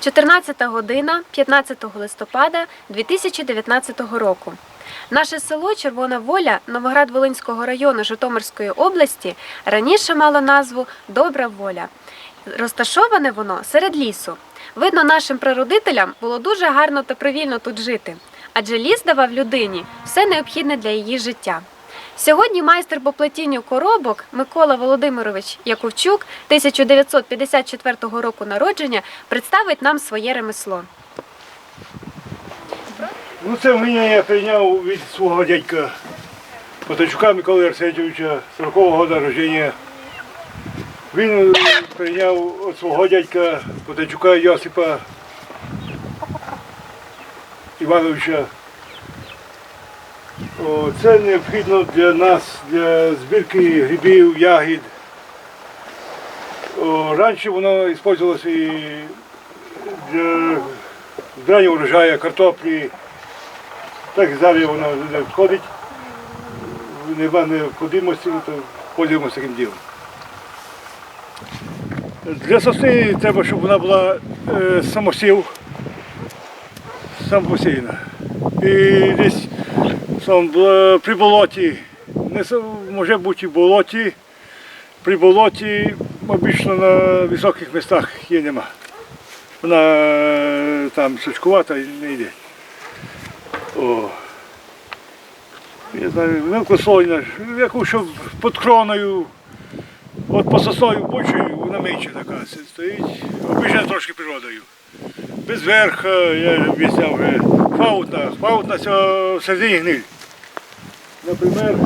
14 година 15 листопада 2019 року. Наше село Червона Воля Новоград-Волинського району Житомирської області раніше мало назву Добра Воля. Розташоване воно серед лісу. Видно, нашим прародителям було дуже гарно та привільно тут жити, адже ліс давав людині все необхідне для її життя. Сьогодні майстер по плетінню коробок Микола Володимирович Яковчук 1954 року народження представить нам своє ремесло. Ну це вміння я прийняв від свого дядька Потачука Миколи Арсентьовича, 40-го року народження. Він прийняв від свого дядька Потачука Йосипа Івановича. Це необхідно для нас, для збірки грибів, ягід. Раніше воно використовувалося і для збирання урожаю, картоплі. Так зараз воно не входить. Нема необхідності, то пользуємося таким ділом. Для сосни треба, щоб вона була е, самосів, самопосіяна. І десь сам, е, при болоті, може бути в болоті, при болоті обично на високих містах її нема. Вона е, там сучкувата і не йде. О. Я знаю, мелкосольна, яку що під кроною, от по сосною бучою, вона менше така стоїть, обіжена трошки природою. Без верха, я об'ясняв вже, фаутна, фаутна в середині гниль. Наприклад,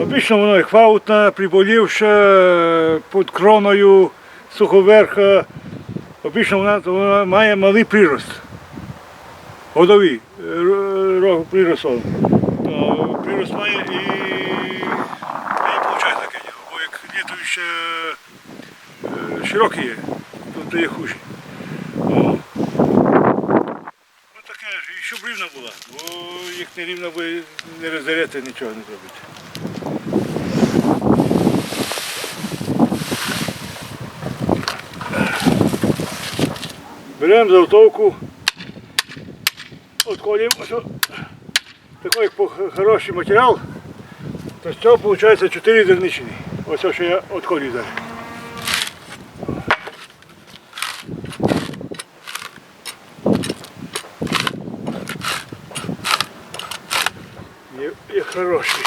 обично воно як фаутна, приболівша, під кроною, суховерха, обично вона, вона має малий прирост годові рогу приростом. Прирост має і й виходить таке бо як літо ще е, то, то є хуже. О. Ну таке ж, і щоб рівна була, бо як не рівна буде, не роздаряти, нічого не зробити. Беремо заготовку. Отколів такий хороший матеріал, то з цього виходить 4 зерничини. Ось що я отколів зараз. Є, є хороший.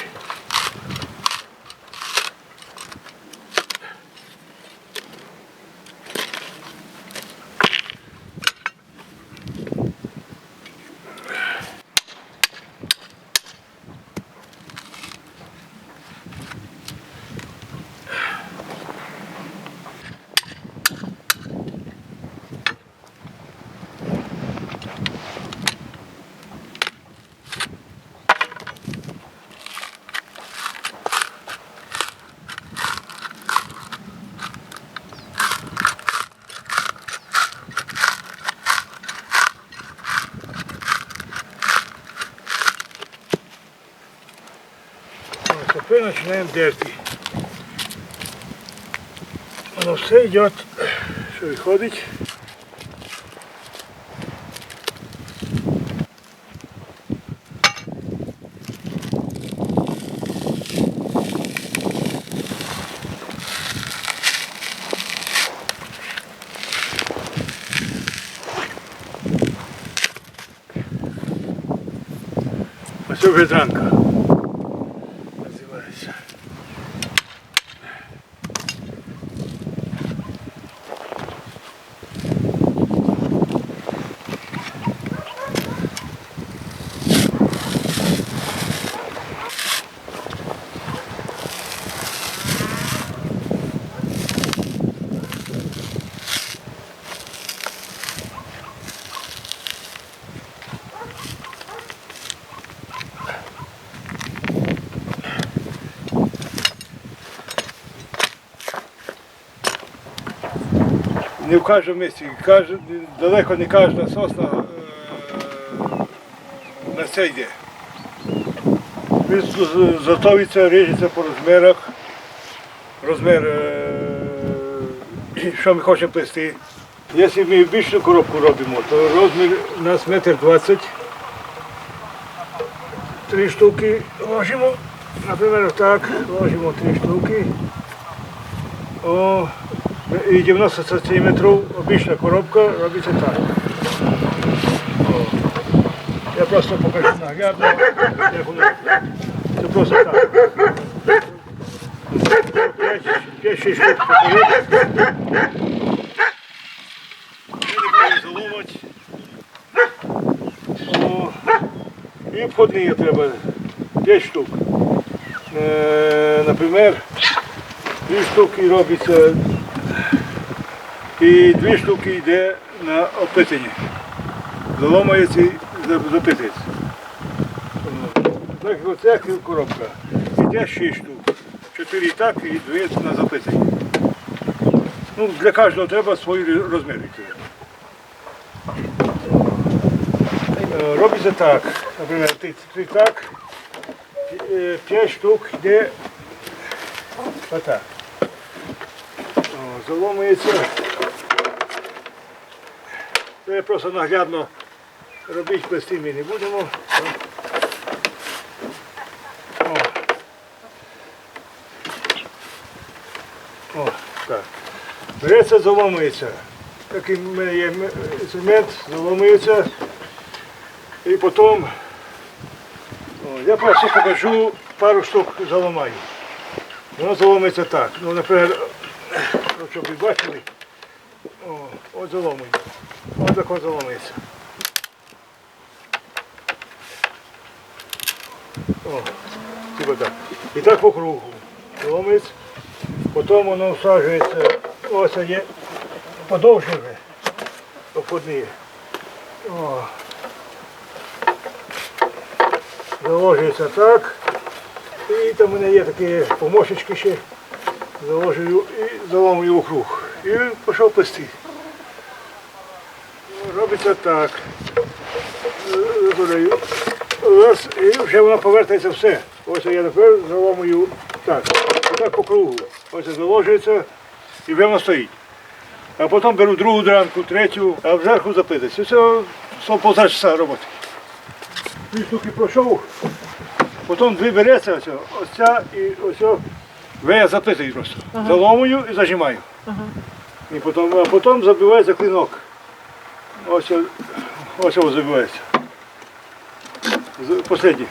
Начинаем дерти. Воно все йде, що виходить. Ось ведранка називається. Не в кожному місці, далеко не кожна сосна е, на це йде. Він з- з- Затовиться, ріжеться по розмірах, розмір, е, що ми хочемо плести. Якщо ми більшу коробку робимо, то розмір у нас метр двадцять. Три штуки ложимо, наприклад, так, ложимо три штуки. О, і 90 сантиметрів обична коробка робиться так. Я просто покажу наглядно, як воно. Це просто так. 5-6 штук покажу. заломать. І входні треба 5 штук. Е, наприклад, 2 штуки робиться і 2 штуки йде на опитання. Заломається і за- Так, оце коробка. Йде 6 штук. 4 так і 2 на запитання. Ну, для кожного треба свої розміри. Е, Робиться так. Наприклад, ти так, е, п'ять штук йде отак. Заломується. Це просто наглядно робити плести ми не будемо. О. О, так. Береться, заломується. Такий в мене є інструмент, заломується. І потім о, я просто покажу пару штук заламаю. Воно заломується так. Ну, наприклад, ну, щоб ви бачили, о, от заломуємо. Ось так заломується. О, типа так. І так по кругу. Заломується. Потім воно всаджується, ось є подовжене, обходні. О. Заложується так. І там у мене є такі помощнички ще. Заложую і заламую округ. І пішов плести. Робиться так. Раз, і вже воно повертається все. Ось я тепер заламую так. Отак по кругу. Ось заложується і воно стоїть. А потім беру другу дранку, третю, а зверху запитати. Це полтора часа роботи. Дві штуки пройшов, потім дві береться, ось ця і ось ви записуєте просто. Заломую і зажимаю. І потім, а потім забивається клинок. Ось, ось ось забивається. Последній.